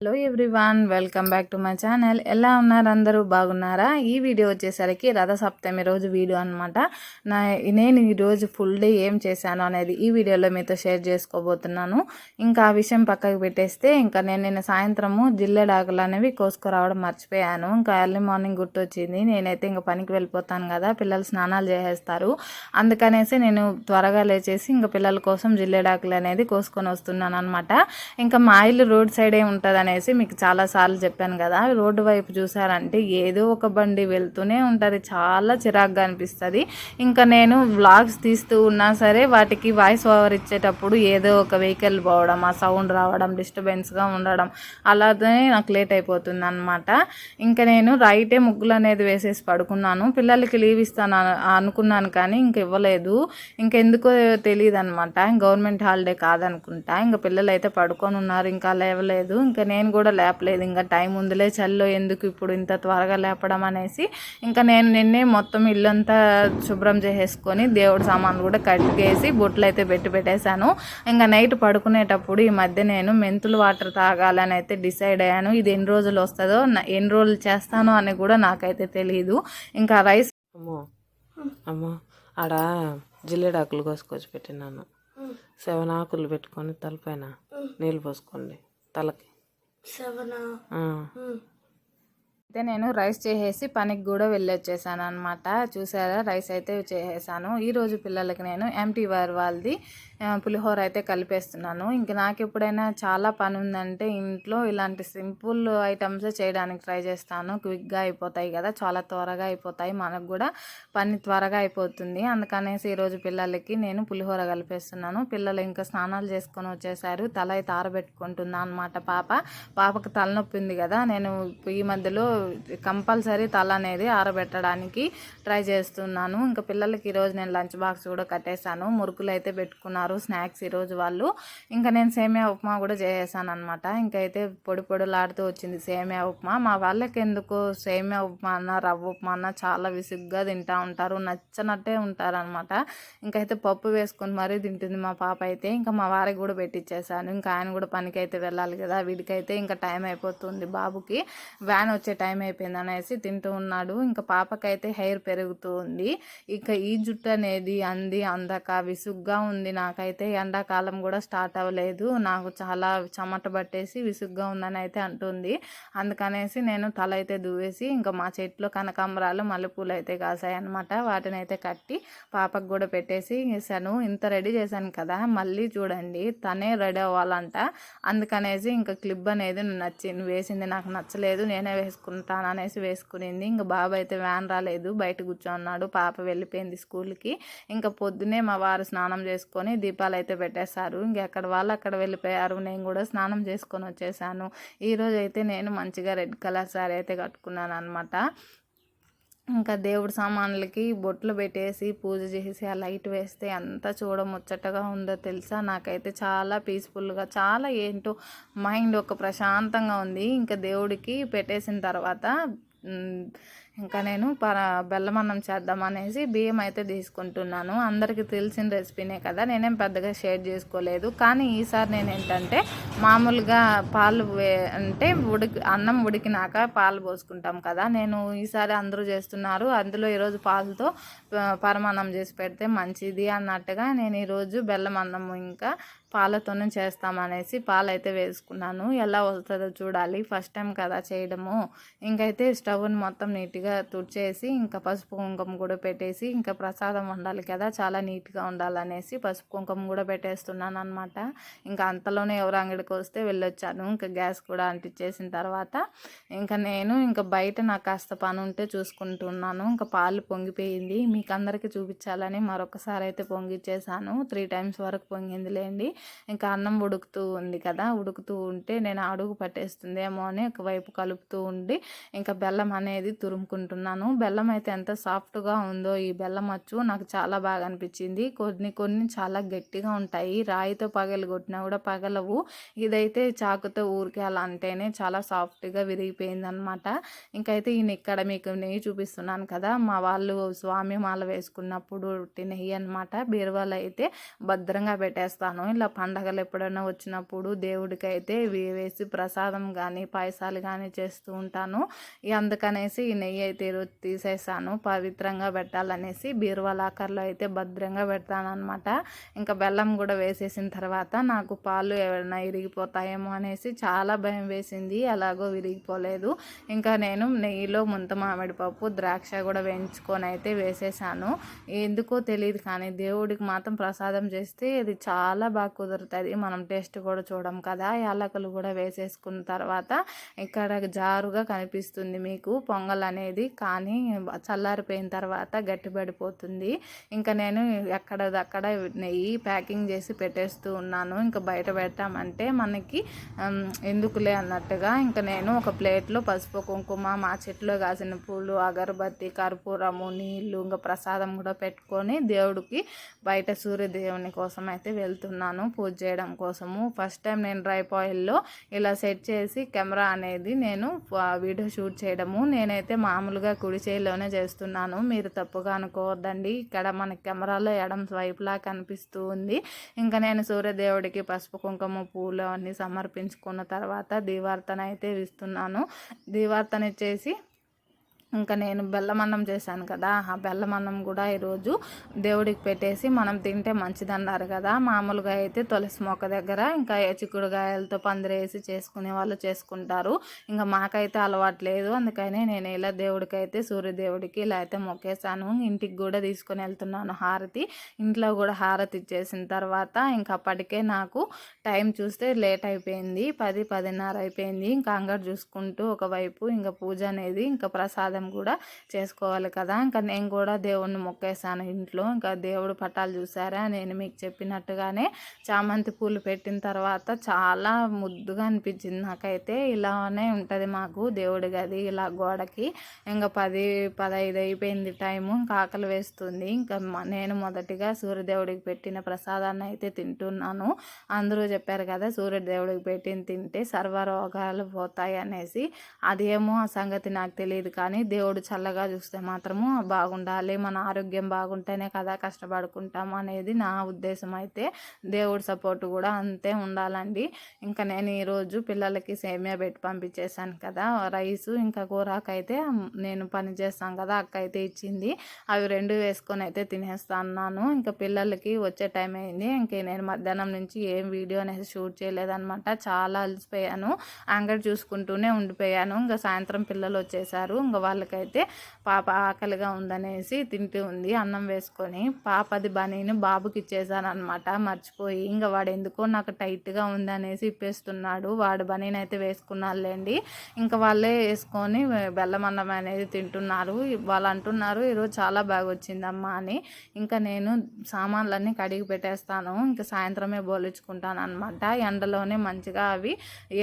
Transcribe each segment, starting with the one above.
Hello everyone welcome back to my channel ఎలా ఉన్నారు అందరూ? బాగున్నారా? ఈ వీడియో వచ్చేసరికి రథ సప్తమి రోజు వీడియో అనమాట నా నేను ఈరోజు ఫుల్ డే ఏం చేశాను అనేది ఈ వీడియోలో మీతో షేర్ చేసుకోబోతున్నాను. ఇంకా ఆ విషయం పక్కకు పెట్టేస్తే ఇంకా నేను నిన్న సాయంత్రము జిల్లెడాకులు అనేవి కోసుకురావడం మర్చిపోయాను. ఇంకా ఎర్లీ మార్నింగ్ గుర్తొచ్చింది. నేనైతే ఇంకా పనికి వెళ్ళిపోతాను కదా పిల్లలు స్నానాలు చేసేస్తారు. అందుకనేసి నేను త్వరగా లేచేసి ఇంకా పిల్లల కోసం జిల్లెడాకులు అనేది కోసుకొని వస్తున్నాను అనమాట ఇంకా మా ఇల్లు రోడ్ సైడే ఉంటుంది అనేసి మీకు చాలాసార్లు చెప్పాను కదా రోడ్డు వైపు చూసారంటే ఏదో ఒక బండి వెళ్తూనే ఉంటుంది. చాలా చిరాగ్గా అనిపిస్తుంది. ఇంకా నేను వ్లాగ్స్ తీస్తూ ఉన్నా సరే వాటికి వాయిస్ ఓవర్ ఇచ్చేటప్పుడు ఏదో ఒక వెహికల్ పోవడం ఆ సౌండ్ రావడం డిస్టర్బెన్స్గా ఉండడం అలానే నాకు లేట్ అయిపోతుంది అనమాట ఇంకా నేను రైటే ముగ్గులు అనేది వేసేసి పడుకున్నాను. పిల్లలకి లీవ్ ఇస్తాను అనుకున్నాను కానీ ఇంక ఇవ్వలేదు. ఇంకెందుకో తెలియదు అనమాట గవర్నమెంట్ హాలిడే కాదనుకుంటా. ఇంకా పిల్లలు అయితే పడుకొని ఉన్నారు ఇంకా లేవలేదు. ఇంకా నేను కూడా లేపలేదు. ఇంకా టైం ఉందిలే చల్లో ఎందుకు ఇప్పుడు ఇంత త్వరగా లేపడం అనేసి ఇంకా నేను నిన్నే మొత్తం ఇల్లంతా శుభ్రం చేసేసుకొని దేవుడి సామాన్లు కూడా కడిగేసి బొట్లు అయితే పెట్టి పెట్టేశాను. ఇంకా నైట్ పడుకునేటప్పుడు ఈ మధ్య నేను మెంతులు వాటర్ తాగాలని అయితే డిసైడ్ అయ్యాను. ఇది ఎన్ని రోజులు వస్తుందో ఎన్ని రోజులు చేస్తానో అని కూడా నాకైతే తెలియదు ఇంకా రైస్ అమ్మో అమ్మో ఆడ జిల్లేడాకులు కోసుకొచ్చి పెట్టినాను. సెవెన్ ఆకులు పెట్టుకొని తలపైన నీళ్ళు పోసుకోండి తలకి. ఆ. అయితే నేను రైస్ చేసేసి పనికి కూడా వెళ్ళొచ్చేసాను అనమాట చూసారా? రైస్ అయితే చేసేసాను. ఈ రోజు పిల్లలకి నేను ఎంటీ వార్ వాళ్ళది పులిహోర అయితే కలిపేస్తున్నాను. ఇంక నాకు ఎప్పుడైనా చాలా పని ఉందంటే ఇంట్లో ఇలాంటి సింపుల్ ఐటమ్స్ చేయడానికి ట్రై చేస్తాను. క్విక్గా అయిపోతాయి కదా చాలా త్వరగా అయిపోతాయి. మనకు కూడా పని త్వరగా అయిపోతుంది. అందుకనేసి ఈరోజు పిల్లలకి నేను పులిహోర కలిపేస్తున్నాను. పిల్లలు ఇంకా స్నానాలు చేసుకొని వచ్చేసారు. తల అయితే ఆరబెట్టుకుంటున్నా అనమాట పాప. పాపకు తలనొప్పి ఉంది కదా నేను ఈ మధ్యలో కంపల్సరీ తల అనేది ఆరబెట్టడానికి ట్రై చేస్తున్నాను. ఇంకా పిల్లలకి ఈరోజు నేను లంచ్ బాక్స్ కూడా కట్టేశాను. మురుకులు అయితే పెట్టుకున్నారు స్నాక్స్ ఈరోజు వాళ్ళు. ఇంకా నేను సేమియా ఉప్మా కూడా చేసేసాను అనమాట ఇంకైతే పొడి పొడులాడుతూ వచ్చింది సేమియా ఉప్మా. మా వాళ్ళకి ఎందుకు సేమియా ఉప్మా అన్న రవ్వ ఉప్మా అన్న చాలా విసుగ్గా తింటా ఉంటారు నచ్చనట్టే ఉంటారనమాట ఇంకైతే పప్పు వేసుకొని మరీ తింటుంది మా పాప అయితే. ఇంకా మా వారికి కూడా పెట్టించేసాను ఇంకా ఆయన కూడా పనికి అయితే వెళ్ళాలి కదా వీడికైతే ఇంకా టైం అయిపోతుంది బాబుకి. వ్యాన్ వచ్చే టైం అయిపోయింది అనేసి తింటూ ఉన్నాడు. ఇంకా పాపకైతే హెయిర్ పెరుగుతూ ఉంది. ఇక ఈ జుట్టు అనేది అంది అందక విసుగ్గా ఉంది. నాకైతే ఎండాకాలం కూడా స్టార్ట్ అవ్వలేదు. నాకు చాలా చెమట పట్టేసి విసుగ్గా ఉందని అయితే అంటుంది. అందుకనేసి నేను తల అయితే దువ్వేసి ఇంకా మా చెట్లో కనకాంబరాలు మల్లెపూలు అయితే కాసాయి అనమాట వాటిని అయితే కట్టి పాపకు కూడా పెట్టేసి వేసాను ఇంత రెడీ చేశాను కదా మళ్ళీ చూడండి. తనే రెడీ అవ్వాలంట. అందుకనేసి ఇంకా క్లిప్ అనేది నచ్చింది వేసింది నాకు నచ్చలేదు. నేనే వేసుకున్నాను వేసుకుంటాను అనేసి వేసుకునింది. ఇంకా బాబు అయితే వ్యాన్ రాలేదు బయట కూర్చోన్నాడు. పాప వెళ్ళిపోయింది స్కూల్కి. ఇంకా పొద్దునే మా వారు స్నానం చేసుకొని దీపాలు అయితే పెట్టేశారు ఇంకెక్కడ వాళ్ళు అక్కడ వెళ్ళిపోయారు. నేను కూడా స్నానం చేసుకొని వచ్చేసాను. ఈరోజు అయితే నేను మంచిగా రెడ్ కలర్ శారీ అయితే కట్టుకున్నాను అనమాట ఇంకా దేవుడి సామాన్లకి బొట్లు పెట్టేసి పూజ చేసి ఆ లైట్ వేస్తే ఎంత చూడ ముచ్చటగా ఉందో తెలుసా? నాకైతే చాలా పీస్ఫుల్గా చాలా ఏంటో మైండ్ ఒక ప్రశాంతంగా ఉంది. ఇంకా దేవుడికి పెట్టేసిన తర్వాత ఇంకా నేను బెల్లం అన్నం చేద్దాం అనేసి బియ్యం అయితే తీసుకుంటున్నాను. అందరికీ తెలిసిన రెసిపీనే కదా నేనేం పెద్దగా షేర్ చేసుకోలేదు. కానీ ఈసారి నేను ఏంటంటే మామూలుగా పాలు అంటే ఉడికి అన్నం ఉడికినాక పాలు పోసుకుంటాం కదా. నేను ఈసారి అందరూ చేస్తున్నారు. అందులో ఈరోజు పాలతో పరమాన్నం చేసి పెడితే మంచిది అన్నట్టుగా నేను ఈరోజు బెల్లం అన్నం ఇంకా పాలతోనే చేస్తామనేసి పాలు అయితే వేసుకున్నాను. ఎలా వస్తుందో చూడాలి. ఫస్ట్ టైం కదా చేయడము. ఇంకైతే స్టవ్ని మొత్తం నీట్గా తుడిచేసి ఇంకా పసుపు కుంకుమ కూడా పెట్టేసి ఇంకా ప్రసాదం వండాలి కదా. చాలా నీట్గా ఉండాలనేసి పసుపు కుంకుమ కూడా పెట్టేస్తున్నాను అనమాట ఇంకా అంతలోనే ఎవరు అంగడికి వస్తే వెళ్ళొచ్చాను. ఇంకా గ్యాస్ కూడా అంటించేసిన తర్వాత ఇంకా నేను ఇంకా బయట నాకు కాస్త పని ఉంటే చూసుకుంటున్నాను. ఇంకా పాలు పొంగిపోయింది. మీకు అందరికీ చూపించాలని మరొకసారి అయితే పొంగిచ్చేసాను త్రీ టైమ్స్ వరకు పొంగింది లేండి ఇంకా అన్నం ఉడుకుతూ ఉంది కదా ఉడుకుతూ ఉంటే నేను అడుగు పట్టేస్తుందేమో అని ఒకవైపు కలుపుతూ ఉండి ఇంకా బెల్లం అనేది తురుముకుంటున్నాను. బెల్లం అయితే ఎంత సాఫ్ట్గా ఉందో ఈ బెల్లం అచ్చు నాకు చాలా బాగా అనిపించింది. కొన్ని కొన్ని చాలా గట్టిగా ఉంటాయి. రాయితో పగలు కొట్టినా కూడా పగలవు. ఇదైతే చాకుతో ఊరికే అలా అంటేనే చాలా సాఫ్ట్గా విరిగిపోయింది అనమాట ఇంకైతే ఈయన ఇక్కడ మీకు నెయ్యి చూపిస్తున్నాను కదా మా వాళ్ళు స్వామి మాల వేసుకున్నప్పుడు నెయ్యి అనమాట బీరువాలో అయితే భద్రంగా పెట్టేస్తాను. ఇలా ఇలా పండగలు ఎప్పుడైనా వచ్చినప్పుడు దేవుడికి అయితే ఇవి వేసి ప్రసాదం కానీ పాయసాలు కానీ చేస్తూ ఉంటాను. అందుకనేసి ఈ నెయ్యి అయితే ఈరోజు తీసేసాను. పవిత్రంగా పెట్టాలనేసి బీరువా లాకర్లో అయితే భద్రంగా పెడతాను అనమాట ఇంకా బెల్లం కూడా వేసేసిన తర్వాత నాకు పాలు ఏమైనా ఇరిగిపోతాయేమో అనేసి చాలా భయం వేసింది. అలాగో విరిగిపోలేదు. ఇంకా నేను నెయ్యిలో ముంత మామిడి పప్పు ద్రాక్ష కూడా వేయించుకొని అయితే వేసేసాను. ఎందుకో తెలియదు కానీ దేవుడికి మాత్రం ప్రసాదం చేస్తే ఇది చాలా బాగా కుదురుతుంది. మనం టేస్ట్ కూడా చూడం కదా. యాలకులు కూడా వేసేసుకున్న తర్వాత ఇక్కడ జారుగా కనిపిస్తుంది మీకు పొంగల్ అనేది. కానీ చల్లారిపోయిన తర్వాత గట్టిపడిపోతుంది. ఇంకా నేను ఎక్కడదక్కడ నెయ్యి ప్యాకింగ్ చేసి పెట్టేస్తూ ఉన్నాను. ఇంకా బయట పెట్టామంటే మనకి ఎందుకులే అన్నట్టుగా ఇంకా నేను ఒక ప్లేట్లో పసుపు కుంకుమ మా చెట్లో కాసిన పూలు అగరబత్తి కర్పూరము నీళ్ళు ఇంకా ప్రసాదం కూడా పెట్టుకొని దేవుడికి బయట సూర్యదేవుని కోసం అయితే వెళ్తున్నాను. పూజ చేయడం కోసము. ఫస్ట్ టైం నేను డ్రైప్ ఆయిల్లో ఇలా సెట్ చేసి కెమెరా అనేది నేను వీడియో షూట్ చేయడము. నేనైతే మామూలుగా కుడి చేయిలోనే చేస్తున్నాను. మీరు తప్పుగా అనుకోవద్దండి. ఇక్కడ మన కెమెరాలో ఎడం స్వైప్లా కనిపిస్తూ ఉంది. ఇంకా నేను సూర్యదేవుడికి పసుపు కుంకుమ పూలు అన్నీ సమర్పించుకున్న తర్వాత దీవార్తన అయితే ఇస్తున్నాను. దీవార్తన ఇచ్చేసి ఇంకా నేను బెల్లం అన్నం చేశాను కదా ఆ బెల్లం అన్నం కూడా ఈరోజు దేవుడికి పెట్టేసి మనం తింటే మంచిదన్నారు కదా. మామూలుగా అయితే తులసి మొక్క దగ్గర ఇంకా చిక్కుడుగాయలతో పందిరేసి చేసుకునే వాళ్ళు చేసుకుంటారు. ఇంకా మాకైతే అలవాటు లేదు. అందుకనే నేను ఇలా దేవుడికి అయితే సూర్యదేవుడికి ఇలా అయితే మొక్కేసాను ఇంటికి కూడా తీసుకొని వెళ్తున్నాను హారతి. ఇంట్లో కూడా హారతి ఇచ్చేసిన తర్వాత ఇంకా అప్పటికే నాకు టైం చూస్తే లేట్ అయిపోయింది. పది పదిన్నర అయిపోయింది. ఇంకా అంగడి చూసుకుంటూ ఒకవైపు ఇంకా పూజ అనేది ఇంకా ప్రసాదం కూడా చేసుకోవాలి కదా. ఇంకా నేను కూడా దేవుణ్ణి మొక్కేసాను ఇంట్లో. ఇంకా దేవుడు పటాలు చూసారా నేను మీకు చెప్పినట్టుగానే చామంతి పూలు పెట్టిన తర్వాత చాలా ముద్దుగా అనిపించింది నాకైతే. ఇలానే ఉంటుంది మాకు దేవుడి గది ఇలా గోడకి ఇంకా పది పదహైదు అయిపోయింది టైము. ఇంకా ఆకలి వేస్తుంది. ఇంకా నేను మొదటిగా సూర్యదేవుడికి పెట్టిన ప్రసాదాన్ని అయితే తింటున్నాను. అందరూ చెప్పారు కదా సూర్యదేవుడికి పెట్టిన తింటే సర్వరోగాలు పోతాయి అనేసి. అదేమో ఆ సంగతి నాకు తెలియదు కానీ దేవుడు చల్లగా చూస్తే మాత్రము బాగుండాలి. మన ఆరోగ్యం బాగుంటేనే కదా కష్టపడుకుంటాం అనేది నా ఉద్దేశం అయితే. దేవుడి సపోర్ట్ కూడా అంతే ఉండాలండి. ఇంకా నేను ఈరోజు పిల్లలకి సేమియా పెట్టి పంపించేశాను కదా. రైస్ ఇంకా కూరాకు అయితే నేను పని చేస్తాను కదా అక్క అయితే ఇచ్చింది. అవి రెండు వేసుకొని అయితే తినేస్తాను ఇంకా పిల్లలకి వచ్చే టైం అయింది. ఇంకే నేను మధ్యాహ్నం నుంచి ఏం వీడియో అనేది షూట్ చేయలేదనమాట చాలా అలసిపోయాను. అంగడి చూసుకుంటూనే ఉండిపోయాను. ఇంకా సాయంత్రం పిల్లలు వచ్చేసారు. ఇంకా వాళ్ళకైతే పాప ఆకలిగా ఉందనేసి తింటూ ఉంది అన్నం వేసుకొని. పాపది బనీని బాబుకి ఇచ్చేసాను అనమాట మర్చిపోయి. ఇంకా వాడు ఎందుకో నాకు టైట్గా ఉందనేసి ఇప్పేస్తున్నాడు. వాడు బనీని అయితే వేసుకున్నారులేండి ఇంకా వాళ్ళే వేసుకొని బెల్లం అన్నం అనేది తింటున్నారు. వాళ్ళు అంటున్నారు ఈరోజు చాలా బాగా వచ్చిందమ్మా అని. ఇంకా నేను సామాన్లన్నీ కడిగి పెట్టేస్తాను. ఇంకా సాయంత్రమే బోలించుకుంటాను అనమాట ఎండలోనే మంచిగా అవి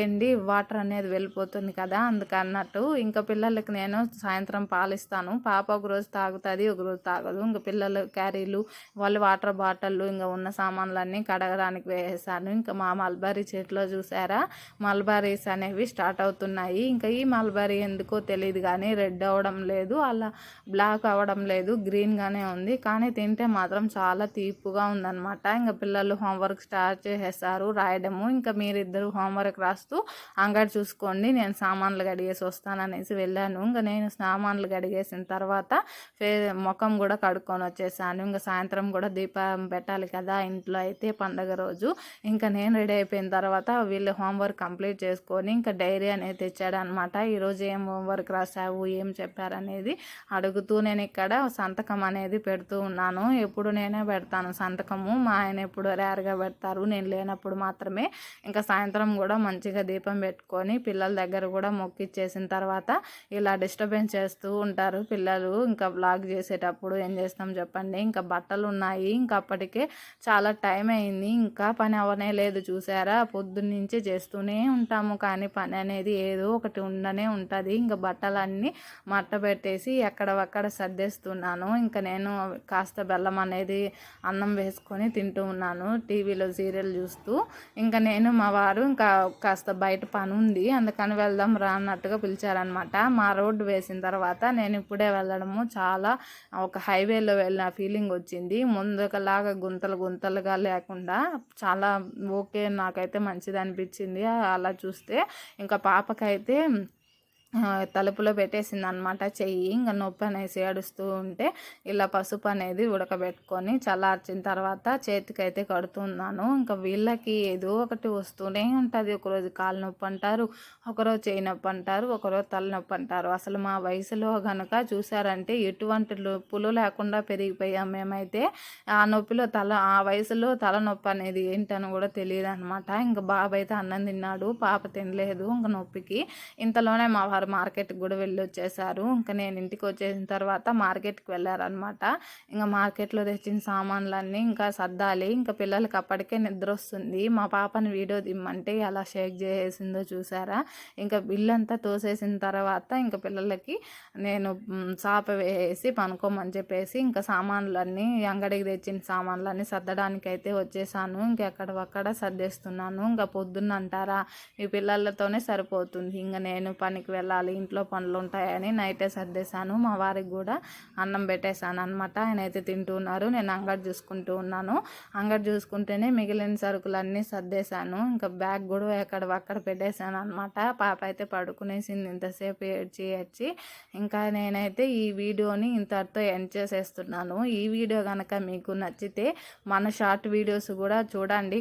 ఎండి వాటర్ అనేది వెళ్ళిపోతుంది కదా అందుకన్నట్టు. ఇంకా పిల్లలకి నేను సాయంత్రం పాలిస్తాను. పాప ఒక రోజు తాగుతుంది ఒక రోజు తాగదు. ఇంకా పిల్లలు క్యారీలు వాళ్ళు వాటర్ బాటిళ్ళు ఇంకా ఉన్న సామాన్లన్నీ కడగడానికి వేసేసాను ఇంకా మా మల్బరీ చెట్లో చూసారా? మల్బరీస్ అనేవి స్టార్ట్ అవుతున్నాయి. ఇంకా ఈ మల్బరీ ఎందుకో తెలియదు కానీ రెడ్ అవ్వడం లేదు అలా బ్లాక్ అవ్వడం లేదు గ్రీన్గానే ఉంది. కానీ తింటే మాత్రం చాలా తీపుగా ఉందన్నమాట. ఇంకా పిల్లలు హోంవర్క్ స్టార్ట్ చేసేసారు రాయడము. ఇంకా మీరిద్దరు హోంవర్క్ రాస్తూ అంగడి చూసుకోండి నేను సామాన్లు కడిగేసి వస్తాననేసి వెళ్ళాను. ఇంకా నేను సామాన్లు కడిగేసిన తర్వాత ఫే ముఖం కూడా కడుక్కొని వచ్చేసాను. ఇంకా సాయంత్రం కూడా దీపం పెట్టాలి కదా ఇంట్లో అయితే పండగ రోజు. ఇంకా నేను రెడీ అయిపోయిన తర్వాత వీళ్ళు హోంవర్క్ కంప్లీట్ చేసుకొని ఇంకా డైరీ అనేది తెచ్చాడు అనమాట ఈరోజు ఏం హోంవర్క్ రాసావు ఏం చెప్పారనేది అడుగుతూ నేను ఇక్కడ సంతకం అనేది పెడుతూ ఉన్నాను. ఎప్పుడు నేనే పెడతాను సంతకము. మా ఆయన ఎప్పుడు రేర్గా పెడతారు. నేను లేనప్పుడు మాత్రమే ఇంకా సాయంత్రం కూడా మంచిగా దీపం పెట్టుకొని పిల్లల దగ్గర కూడా మొక్కిచ్చేసిన తర్వాత ఇలా డిస్టర్బెన్స్ చేస్తూ ఉంటారు పిల్లలు. ఇంకా బ్లాగ్ చేసేటప్పుడు ఏం చేస్తాం చెప్పండి. ఇంకా బట్టలు ఉన్నాయి. ఇంకా అప్పటికే చాలా టైం అయింది. ఇంకా పని అవనే లేదు చూసారా? పొద్దున్నుంచి చేస్తూనే ఉంటాము. కానీ పని అనేది ఏదో ఒకటి ఉండనే ఉంటుంది. ఇంకా బట్టలన్నీ మట్ట పెట్టేసి ఎక్కడవక్కడ సర్దేస్తున్నాను. ఇంకా నేను కాస్త బెల్లం అనేది అన్నం వేసుకొని తింటూ ఉన్నాను. టీవీలో సీరియల్ చూస్తూ. ఇంకా నేను మా వారు ఇంకా కాస్త బయట పని ఉంది అందుకని వెళ్దాం రా అన్నట్టుగా పిలిచారనమాట మా రోడ్డు వేసింది. చేసిన తర్వాత నేను ఇప్పుడే వెళ్ళడము. చాలా ఒక హైవేలో వెళ్ళిన ఫీలింగ్ వచ్చింది. ముందుకలాగా గుంతలు గుంతలుగా లేకుండా చాలా ఓకే నాకైతే మంచిది అనిపించింది అలా చూస్తే ఇంకా పాపకైతే తలుపులో పెట్టేసింది అనమాట చెయ్యి. ఇంకా నొప్పి అనేసి ఏడుస్తూ ఉంటే ఇలా పసుపు అనేది ఉడకబెట్టుకొని చల్లార్చిన తర్వాత చేతికైతే కడుతున్నాను. ఇంకా వీళ్ళకి ఏదో ఒకటి వస్తూనే ఉంటుంది. ఒకరోజు కాలు నొప్పి అంటారు ఒకరోజు చేయి నొప్పి అంటారు ఒకరోజు తలనొప్పి అంటారు. అసలు మా వయసులో కనుక చూసారంటే ఎటువంటి నొప్పులు లేకుండా పెరిగిపోయాం మేమైతే. ఆ నొప్పిలో తల ఆ వయసులో తలనొప్పి అనేది ఏంటని కూడా తెలియదు అనమాట ఇంకా బాబు అయితే అన్నం తిన్నాడు పాప తినలేదు ఇంకా నొప్పికి. ఇంతలోనే మా వారు మార్కెట్కి కూడా వెళ్ళి వచ్చేసారు ఇంకా నేను ఇంటికి వచ్చేసిన తర్వాత మార్కెట్కి వెళ్ళారనమాట ఇంకా మార్కెట్లో తెచ్చిన సామాన్లన్నీ ఇంకా సర్దాలి. ఇంకా పిల్లలకి అప్పటికే నిద్ర వస్తుంది. మా పాపని వీడియో దిమ్మంటే ఎలా షేక్ చేసేసిందో చూసారా? ఇంకా బిల్లు అంతా తోసేసిన తర్వాత ఇంకా పిల్లలకి నేను చాప వేసి పనుకోమని చెప్పేసి ఇంకా సామాన్లన్నీ అంగడికి తెచ్చిన సామాన్లన్నీ సర్దడానికి అయితే వచ్చేసాను. ఇంకా ఎక్కడవక్కడ సర్దేస్తున్నాను. ఇంకా పొద్దున్న అంటారా ఈ పిల్లలతోనే సరిపోతుంది. ఇంకా నేను పనికి వెళ్ళాలి. ఇంట్లో పనులు ఉంటాయని నైటే సర్దేశాను. మా వారికి కూడా అన్నం పెట్టేశాను అనమాట ఆయన అయితే తింటూ ఉన్నారు. నేను అంగడి చూసుకుంటూ ఉన్నాను. అంగడి చూసుకుంటేనే మిగిలిన సరుకులన్నీ సర్దేశాను. ఇంకా బ్యాగ్ కూడా ఎక్కడ అక్కడ పెట్టేశాను అనమాట పాప అయితే పడుకునేసింది. ఇంతసేపు ఏడ్చి ఏడ్చి ఇంకా నేనైతే ఈ వీడియోని ఇంతటితో ఎండ్ చేసేస్తున్నాను. ఈ వీడియో కనుక మీకు నచ్చితే మన షార్ట్ వీడియోస్ కూడా చూడండి.